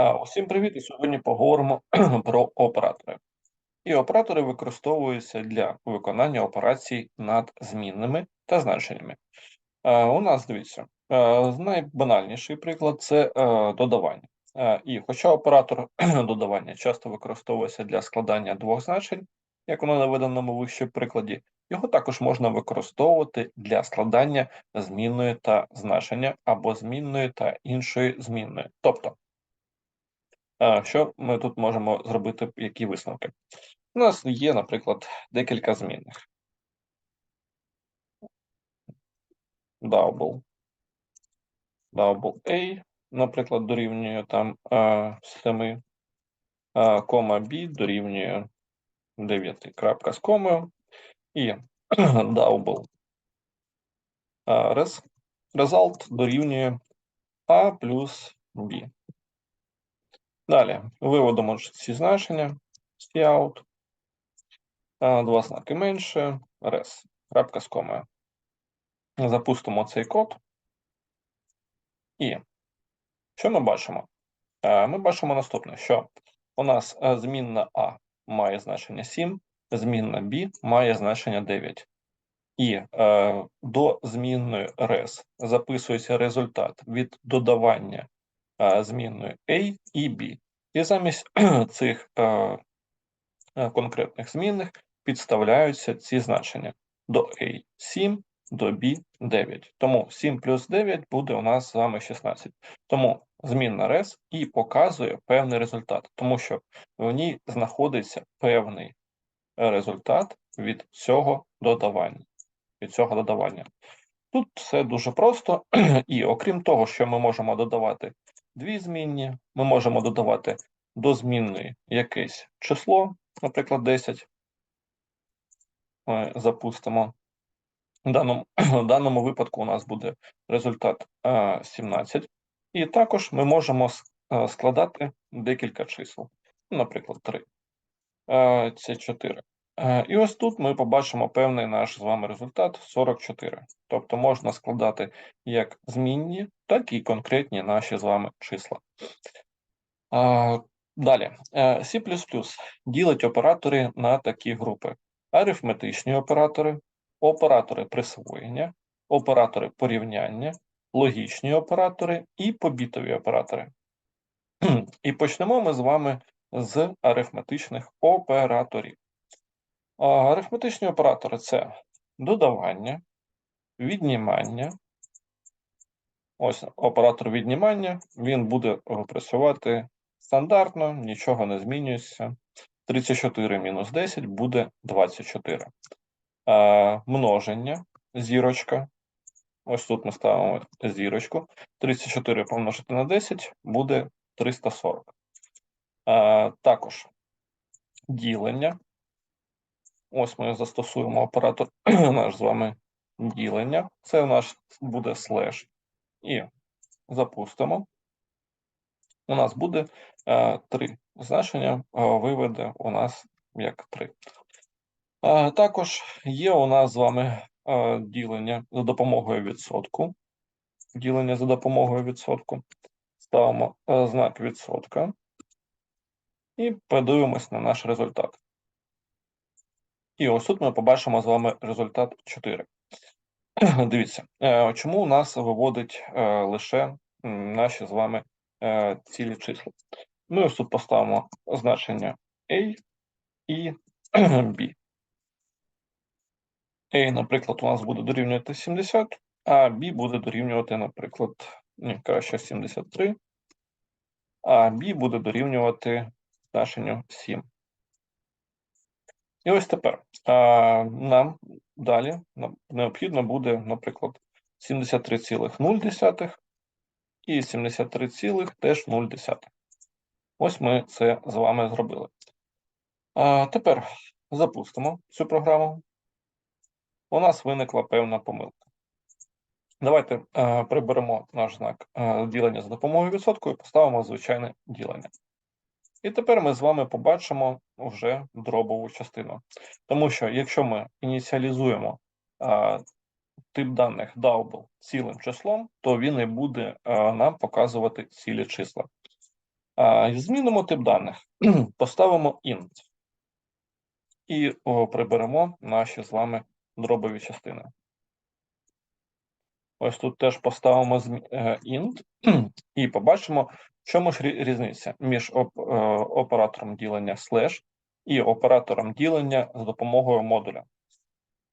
А, Усім привіт! І сьогодні поговоримо про оператори. І оператори використовуються для виконання операцій над змінними та значеннями. У нас дивіться, найбанальніший приклад це додавання. І хоча оператор додавання часто використовується для складання двох значень, як воно наведено в вище прикладі, його також можна використовувати для складання змінної та значення або змінної та іншої змінної. Тобто Що ми тут можемо зробити, які висновки? У нас є, наприклад, декілька змінних. Double. Double A, наприклад, дорівнює там 7, кома B дорівнює 9, крапка з комою, і double result дорівнює A плюс B. Далі виводимо ці значення, cout, два знаки менше, res, крапка з комою. Запустимо цей код. І що ми бачимо? Ми бачимо наступне, що у нас змінна А має значення 7, змінна B має значення 9. І е, до змінної res записується результат від додавання змінною A і B. І замість цих конкретних змінних підставляються ці значення до A 7, до B 9. Тому 7 плюс 9 буде у нас з вами 16. Тому змінна res і показує певний результат, тому що в ній знаходиться певний результат від цього додавання. Від цього додавання. Тут все дуже просто, і окрім того, що ми можемо додавати дві змінні, ми можемо додавати до змінної якесь число, наприклад, 10. Ми запустимо. В даному, в даному випадку у нас буде результат 17. І також ми можемо складати декілька чисел, наприклад, 3. Це 4. І ось тут ми побачимо певний наш з вами результат 44. Тобто можна складати як змінні, так і конкретні наші з вами числа. Далі, е, C ділить оператори на такі групи: арифметичні оператори, оператори присвоєння, оператори порівняння, логічні оператори і побітові оператори. І почнемо ми з вами з арифметичних операторів. Арифметичні оператори це додавання, віднімання. Ось оператор віднімання, він буде працювати стандартно, нічого не змінюється. 34 мінус 10 буде 24. А, Множення, зірочка. Ось тут ми ставимо зірочку. 34 помножити на 10 буде 340. А, Також ділення. Ось ми застосуємо оператор наш з вами ділення. Це у нас буде слеш. І запустимо. У нас буде е, 3 значення, е, виведе у нас як 3. Е, також є у нас з вами е, ділення за допомогою відсотку. Ділення за допомогою відсотку. Ставимо е, знак відсотка і подивимось на наш результат. І ось тут ми побачимо з вами результат 4. Дивіться, е, чому у нас виводить е, лише наші з вами е, цілі числа. Ми ось тут поставимо значення A і B. A, наприклад, у нас буде дорівнювати 70, а B буде дорівнювати, наприклад, ні, краще 73, а B буде дорівнювати значенню 7. І ось тепер нам далі необхідно буде, наприклад, 73,0 і 73,0. Ось ми це з вами зробили. А Тепер запустимо цю програму. У нас виникла певна помилка. Давайте а, приберемо наш знак а, ділення за допомогою відсотку і поставимо звичайне ділення. І тепер ми з вами побачимо вже дробову частину. Тому що, якщо ми ініціалізуємо а, тип даних double цілим числом, то він і буде а, нам показувати цілі числа. А, змінимо тип даних. Поставимо int. І о, приберемо наші з вами дробові частини. Ось тут теж поставимо е, int і побачимо, чому ж різниця між е, оператором ділення слеш і оператором ділення з допомогою модуля.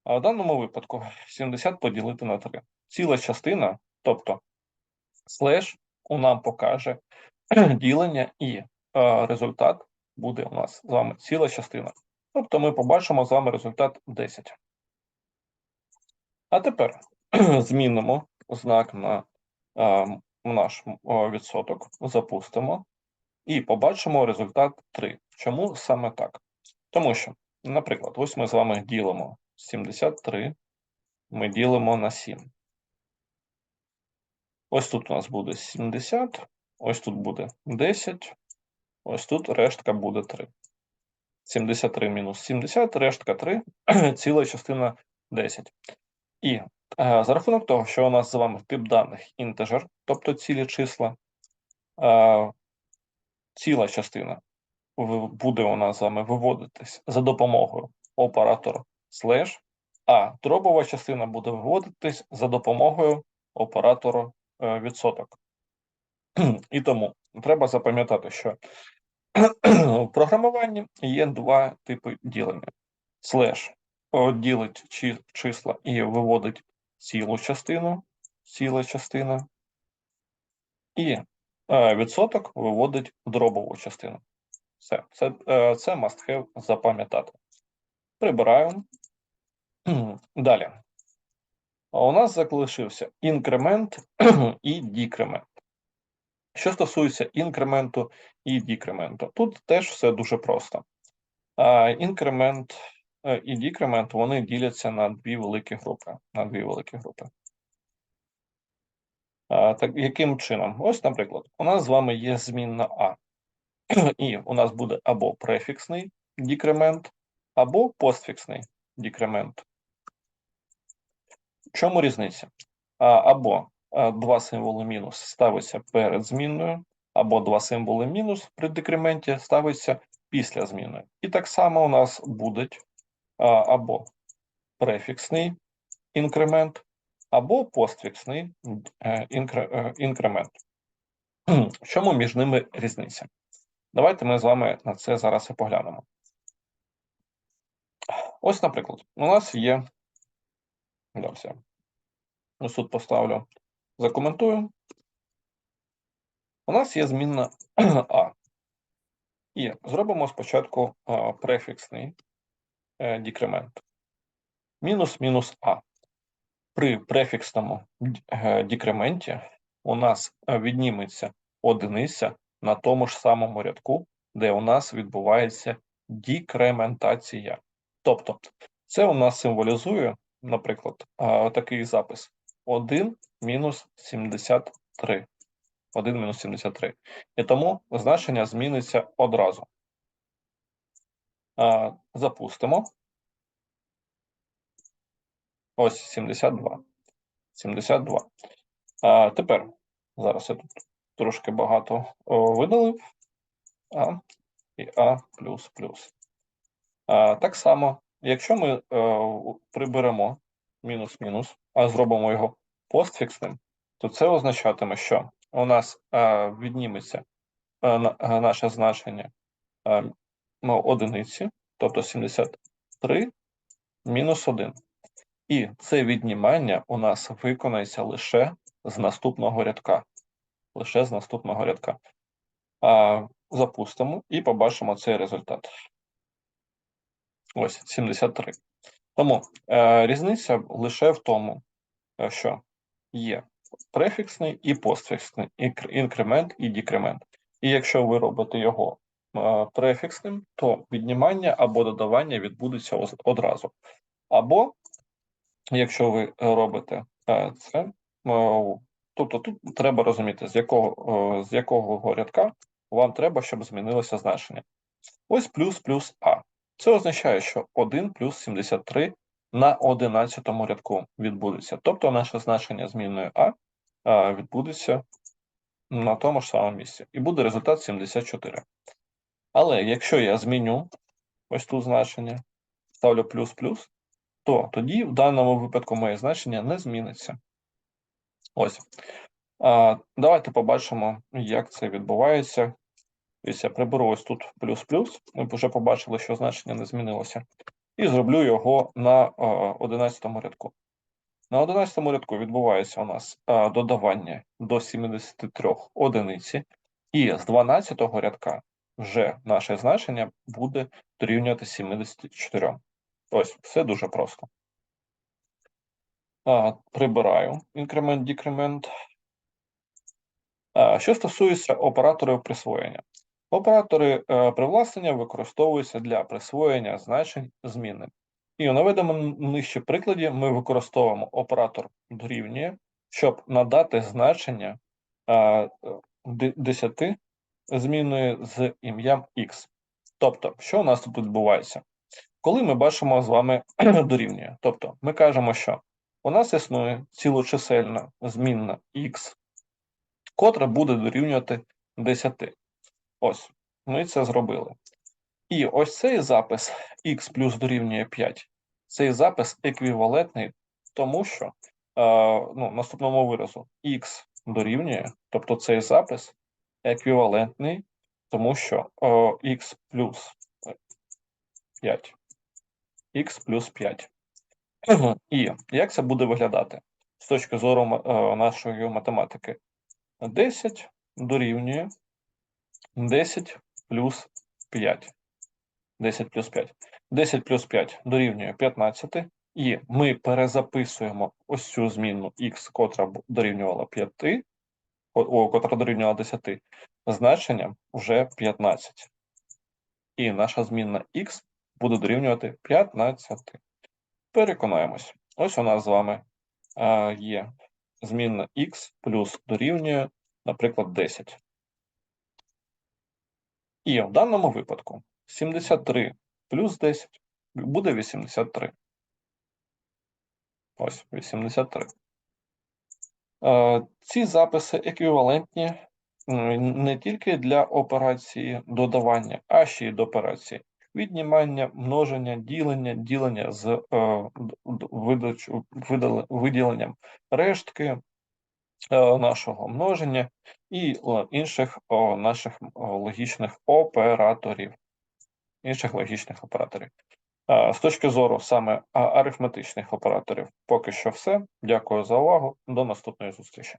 А в даному випадку 70 поділити на 3. Ціла частина, тобто слеш, у нам покаже ділення, і е, результат буде у нас з вами ціла частина. Тобто ми побачимо з вами результат 10. А тепер змінимо знак на е, наш відсоток, запустимо і побачимо результат 3. Чому саме так? Тому що, наприклад, ось ми з вами ділимо 73, ми ділимо на 7. Ось тут у нас буде 70, ось тут буде 10, ось тут рештка буде 3. 73 мінус 70, рештка 3, ціла частина 10. І за рахунок того, що у нас з вами тип даних інтежер, тобто цілі числа, е, ціла частина буде у нас з вами виводитись за допомогою оператора слеш, а дробова частина буде виводитись за допомогою оператора е, відсоток. І тому треба запам'ятати, що в програмуванні є два типи ділення. Слеш ділить числа і виводить цілу частину, ціла частина, і е, відсоток виводить дробову частину. Все, це, е, це must have запам'ятати. Прибираємо. Далі. У нас залишився інкремент і дікремент. Що стосується інкременту і дікременту, тут теж все дуже просто. Інкремент е, і дікремент вони діляться на дві великі групи. На дві великі групи. А, так, яким чином? Ось, наприклад, у нас з вами є змінна А, і у нас буде або префіксний дікремент, або постфіксний дікремент. В чому різниця? А, або два символи мінус ставиться перед змінною, або два символи мінус при декременті ставиться після зміни. І так само у нас буде а, або префіксний інкремент, або постфіксний е, е, інкремент. В чому між ними різниця? Давайте ми з вами на це зараз і поглянемо. Ось, наприклад, у нас є. Да, все. Ось тут поставлю, закоментую. У нас є змінна А. І зробимо спочатку префіксний е, декремент. Мінус мінус А. При префіксному е, декременті у нас е, відніметься одиниця на тому ж самому рядку, де у нас відбувається декрементація. Тобто, це у нас символізує, наприклад, такий запис: 1 мінус 73. 1 мінус 73. І тому значення зміниться одразу. Запустимо. Ось 72. 72. А тепер, зараз я тут трошки багато видалив. А і А плюс плюс. Так само, якщо ми е, приберемо мінус-мінус, а зробимо його постфіксним, то це означатиме, що у нас е, відніметься е, наше значення одиниці, тобто 73 мінус 1. І це віднімання у нас виконається лише з наступного рядка. Лише з наступного рядка. А, запустимо і побачимо цей результат. Ось 73. Тому е, різниця лише в тому, е, що є префіксний і постфіксний інкремент і декремент. І якщо ви робите його префіксним, то віднімання або додавання відбудеться одразу. Або, якщо ви робите е, це, е, тобто тут треба розуміти, з якого, е, з якого рядка вам треба, щоб змінилося значення. Ось плюс плюс А. Це означає, що 1 плюс 73 на 11 рядку відбудеться. Тобто наше значення змінної А а, відбудеться на тому ж самому місці. І буде результат 74. Але якщо я зміню ось тут значення, ставлю плюс-плюс, то тоді в даному випадку моє значення не зміниться. Ось. А, давайте побачимо, як це відбувається. Ось я приберу ось тут плюс-плюс. Ми вже побачили, що значення не змінилося. І зроблю його на 11 рядку. На 11 рядку відбувається у нас додавання до 73 одиниці, і з 12 рядка вже наше значення буде дорівнювати 74. Ось, все дуже просто. А, Прибираю інкремент, декремент. Що стосується операторів присвоєння. Оператори е, привласнення використовуються для присвоєння значень зміни. І у наведеному нижче прикладі ми використовуємо оператор дорівнює, щоб надати значення е, 10 зміною з ім'ям X. Тобто, що у нас тут відбувається? Коли ми бачимо з вами дорівнює, тобто ми кажемо, що у нас існує цілочисельна змінна X, котра буде дорівнювати 10. Ось, ми це зробили. І ось цей запис x плюс дорівнює 5, цей запис еквівалентний, тому що е, ну, наступному виразу x дорівнює, тобто цей запис еквівалентний, тому що е, x плюс 5. x плюс 5. І як це буде виглядати з точки зору е, нашої математики? 10 дорівнює 10 плюс 5. 10 плюс 5. 10 плюс 5 дорівнює 15. І ми перезаписуємо ось цю змінну x, котра дорівнювала 5, котра дорівнювала 10, значенням вже 15. І наша змінна x буде дорівнювати 15. Переконаємось. Ось у нас з вами а, є змінна x плюс дорівнює, наприклад, 10. І в даному випадку 73 плюс 10 буде 83. Ось 83. Ці записи еквівалентні не тільки для операції додавання, а ще й до операції віднімання, множення, ділення, ділення з е, виділенням рештки е, нашого множення і інших наших логічних операторів. Інших логічних операторів. З точки зору саме арифметичних операторів, поки що все. Дякую за увагу. До наступної зустрічі.